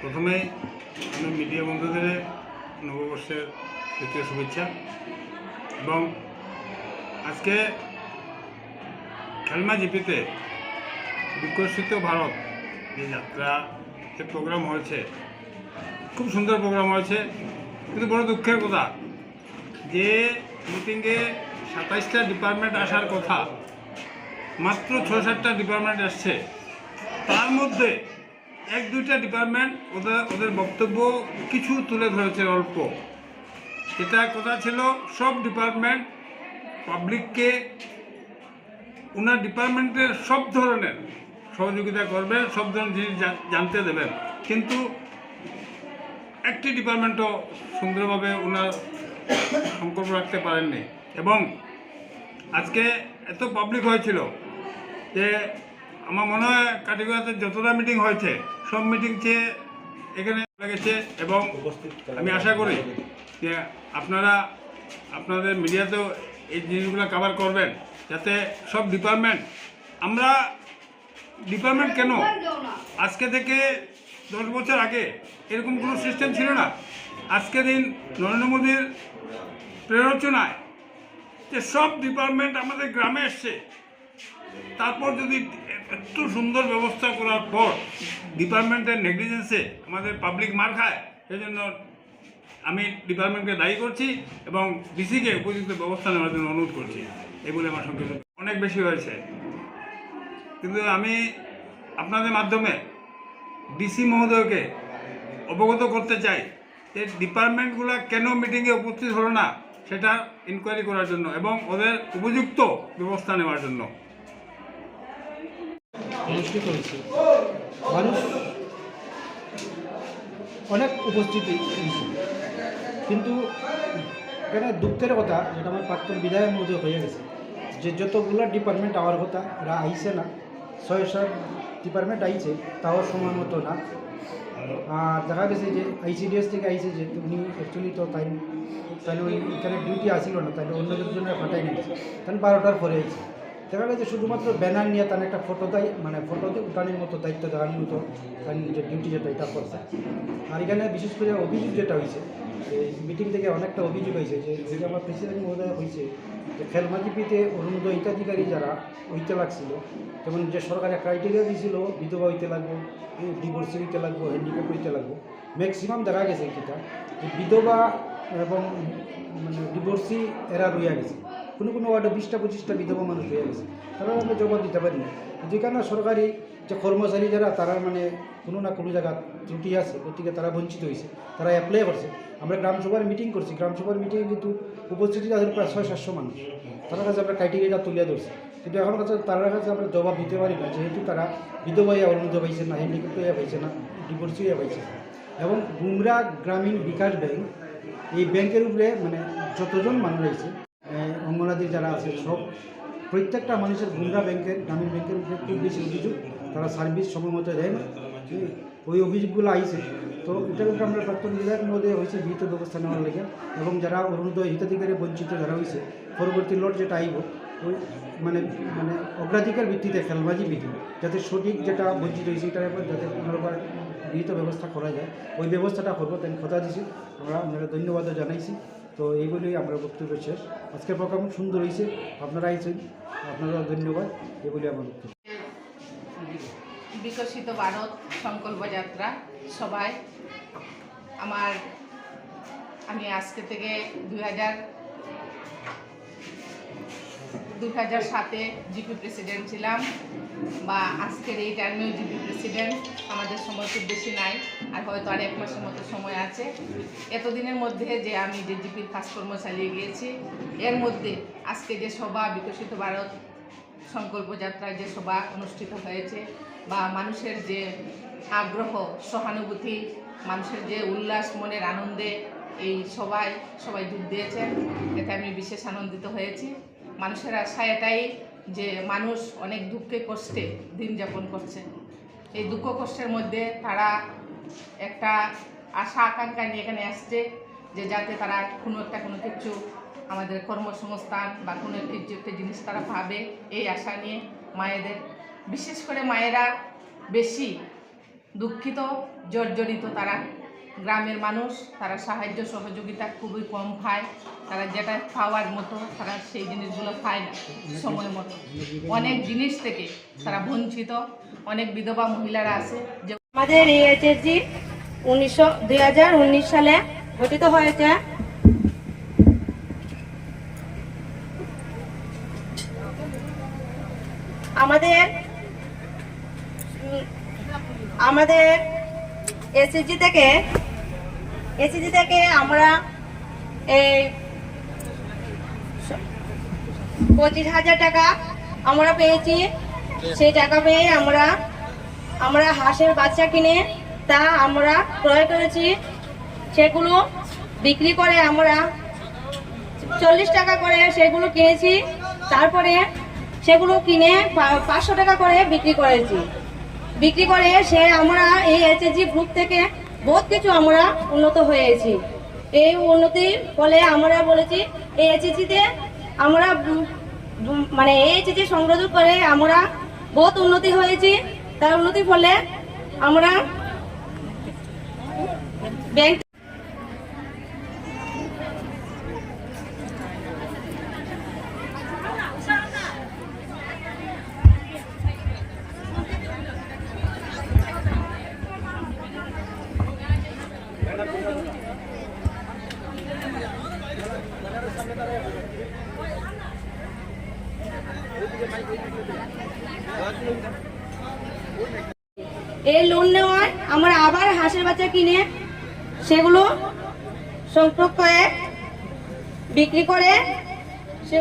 প্রথমে আমি মিডিয়া বন্ধুদের নববর্ষের দ্বিতীয় শুভেচ্ছা এবং আজকে খেলমা জিপিতে বিকশিত ভারত যে যাত্রা, যে প্রোগ্রাম হয়েছে, খুব সুন্দর প্রোগ্রাম হয়েছে, কিন্তু বড় দুঃখের কথা, যে মিটিংয়ে সাতাইশটা ডিপার্টমেন্ট আসার কথা, মাত্র ছ সাতটা ডিপার্টমেন্ট আসছে, তার মধ্যে এক দুইটা ডিপার্টমেন্ট ওদের ওদের বক্তব্য কিছু তুলে ধরেছে অল্প। এটা কথা ছিল সব ডিপার্টমেন্ট পাবলিককে ওনার ডিপার্টমেন্টের সব ধরনের সহযোগিতা করবেন, সব ধরনের জিনিস জানতে দেবেন। কিন্তু একটি ডিপার্টমেন্টও সুন্দরভাবে ওনার সংকল্প রাখতে পারেননি। এবং আজকে এত পাবলিক হয়েছিল যে আমার মনে হয় কাটিগড়াতে যতটা মিটিং হয়েছে সব মিটিং চেয়ে এখানে লেগেছে এবং আমি আশা করি যে আপনারা আপনাদের মিডিয়াতেও এই জিনিসগুলো কভার করবেন, যাতে সব ডিপার্টমেন্ট আমরা ডিপার্টমেন্ট কেন? আজকে থেকে দশ বছর আগে এরকম কোনো সিস্টেম ছিল না। আজকে দিন নরেন্দ্র মোদীর প্রেরোচনায় যে সব ডিপার্টমেন্ট আমাদের গ্রামে এসছে। তারপর যদি এত সুন্দর ব্যবস্থা করার পর ডিপার্টমেন্টের নেগলিজেন্সে আমাদের পাবলিক মার খায়, সেজন্য আমি ডিপার্টমেন্টকে দায়ী করছি এবং ডিসিকে উপযুক্ত ব্যবস্থা নেওয়ার জন্য অনুরোধ করছি। এই বলে আমার সঙ্গে অনেক বেশি হয়েছে। কিন্তু আমি আপনাদের মাধ্যমে ডিসি মহোদয়কে অবগত করতে চাই যে ডিপার্টমেন্টগুলো কেন মিটিংয়ে উপস্থিত হলো না, সেটা ইনকোয়ারি করার জন্য এবং ওদের উপযুক্ত ব্যবস্থা নেওয়ার জন্য। অনুষ্ঠিত হয়েছে। মানুষ অনেক উপস্থিতি হয়েছে। কিন্তু এখানে দুঃখের কথা, যেটা আমার প্রাক্তন বিধায়ক মধ্যে হয়ে গেছে, যে যতগুলো ডিপার্টমেন্ট আওয়ার কথা, এরা আইছে না, ছয় সাত ডিপার্টমেন্ট আইছে, তাও সময় মতো না। আর দেখা গেছে যে আইসিডিএস থেকে আইছে যে উনি অ্যাকচুয়ালি তো তাই তাহলে ওই এখানে ডিউটি আসিল না, তাহলে অন্য জন্য ফাটাই নিয়েছে। তাহলে বারোটার পরে আইছে। দেখা গেছে শুধুমাত্র ব্যানার নিয়ে তার একটা ফটো দেয় মানে ফটো উঠানোর মতো দায়িত্ব দেওয়ার মতো তার যে ডিউটি যেটা, এটা করছে। আর এখানে বিশেষ করে অভিযোগ যেটা হয়েছে মিটিং থেকে অনেকটা অভিযোগ হয়েছে যে যেটা আমার প্রেসিডেন্ট মহোদয় হয়েছে, যে খেলমাজিপিতে অরুণোদয় হিতাধিকারী যারা হইতে লাগছিল, যেমন যে সরকারের ক্রাইটেরিয়া দিয়েছিল, বিধবা হইতে লাগবো ডিভোর্সি হইতে লাগবো হ্যান্ডিক্যাপ হইতে লাগবো। ম্যাক্সিমাম দেখা গেছে যেটা, যে বিধবা এবং মানে ডিভোর্সি এরা রইয়া গেছে। কোনো কোনো ওয়ার্ডে বিশটা, পঁচিশটা বিধবা মানুষ হয়ে গেছে। তারা আমরা জবাব দিতে পারি না। যেখানে সরকারি যে কর্মচারী যারা, তারা মানে কোনো না কোনো জায়গা ত্রুটি আছে, গতিকে তারা বঞ্চিত হয়েছে। তারা অ্যাপ্লাই করছে। আমরা গ্রামসভার মিটিং করছি। গ্রামসভার মিটিংয়ে কিন্তু উপস্থিতি তাদের প্রায় ছয়, সাতশো মানুষ। তার কাছে আমরা ক্রাইটেরিয়াটা তুলে ধরছি। কিন্তু এখন কাছে তার কাছে আমরা জবাব দিতে পারি না। যেহেতু তারা বিধবা অরুণোদয় পাইছে না হ্যান্ডিক্যাপ হইয়া পাইছে না ডিভোর্স হইয়া পাইছে। এবং গুমরা গ্রামীণ বিকাশ ব্যাংক এই ব্যাংকের উপরে মানে যতজন মানুষ রয়েছে অঙ্গনাদি যারা আছে, সব প্রত্যেকটা মানুষের গুন্ডা ব্যাংকের গ্রামীণ ব্যাংকের উপরে খুব বেশি অভিযোগ, তারা সার্ভিস সময় মতো দেয় না। ওই অভিযোগগুলো আইছে। তো এটার উপরে আমরা প্রাক্তন বিধায়ক মধ্যে হয়েছে বিহিত ব্যবস্থা নেওয়ার লেগে এবং যারা অরুণোদয় হিতাধিকারী বঞ্চিত যারা হয়েছে, পরবর্তী লট যেটা আইব ওই মানে মানে অগ্রাধিকার ভিত্তিতে খেলবাজি বিধি, যাতে সঠিক যেটা বঞ্চিত হয়েছে এটার উপর যাতে পুনর্বার বিহিত ব্যবস্থা করা যায়, ওই ব্যবস্থাটা করব, তাই কথা দিছি। আমরা আপনারা ধন্যবাদও জানাইছি। তো এইগুলোই আমরা বক্তব্য শেষ। আজকের প্রোগ্রাম সুন্দর হয়েছে। আপনারা আইছেন আপনারা ধন্যবাদ। এগুলি আমার বক্তব্য। বিকশিত ভারত সংকল্পযাত্রা সবাই, আমার, আমি আজকে থেকে দু হাজার দুই হাজার সাতে জিপি প্রেসিডেন্ট ছিলাম, বা আজকের এই টাইমেও জিপি প্রেসিডেন্ট, আমাদের সময় খুব বেশি নাই, আর হয়তো আর এক মাসের মতো সময় আছে। এতদিনের মধ্যে যে আমি যে জিপির কাজকর্ম চালিয়ে গিয়েছি, এর মধ্যে আজকে যে সভা, বিকশিত ভারত সংকল্প যাত্রায় যে সভা অনুষ্ঠিত হয়েছে, বা মানুষের যে আগ্রহ, সহানুভূতি, মানুষের যে উল্লাস, মনের আনন্দে এই সবাই সবাই যোগ দিয়েছেন, এতে আমি বিশেষ আনন্দিত হয়েছি। মানুষের আশা এটাই যে মানুষ অনেক দুঃখে কষ্টে দিন যাপন করছে। এই দুঃখ কষ্টের মধ্যে তারা একটা আশা আকাঙ্ক্ষা নিয়ে এখানে আসছে যে যাতে তারা কোনো একটা কোনো কিছু আমাদের কর্মসংস্থান বা কোনো কিছু একটা জিনিস তারা পাবে এই আশা নিয়ে মায়েদের, বিশেষ করে মায়েরা বেশি দুঃখিত, জর্জরিত তারা গ্রামের মানুষ, তারা সাহায্য সহযোগিতা খুবই কম পায় তারা যেটা খাওয়ার মতো, তারা সেই জিনিসগুলো পায় না সময় মতো। অনেক জিনিস থেকে তারা বঞ্চিত। অনেক বিধবা মহিলারা আছে যে আমাদের এই এইচএসজি উনিশশো, দুই সালে গঠিত হয়েছে। আমাদের আমাদের এসএসজি থেকে এসএসজি থেকে আমরা এই পঁচিশ হাজার টাকা আমরা পেয়েছি। সেই টাকা পেয়ে আমরা আমরা হাঁসের বাচ্চা কিনে তা আমরা ক্রয় করেছি। সেগুলো বিক্রি করে আমরা চল্লিশ টাকা করে সেগুলো কিনেছি। তারপরে সেগুলো কিনে পাঁচশো টাকা করে বিক্রি করেছি। বিক্রি করে সে আমরা এই এইচএসজি গ্রুপ থেকে বহুত কিছু আমরা উন্নত হয়েছি। এই উন্নতির ফলে আমরা বলেছি, এই এসএসসিতে আমরা মানে এই এইচএসজি সংগ্রহ করে আমরা বহুত উন্নতি হয়েছি। তার উন্নতির ফলে আমরা ব্যাংক এই লোন নেওয়ায় আমরা আবার হাঁসের বাচ্চা কিনে সেগুলো সংগ্রহ করে বিক্রি করে সে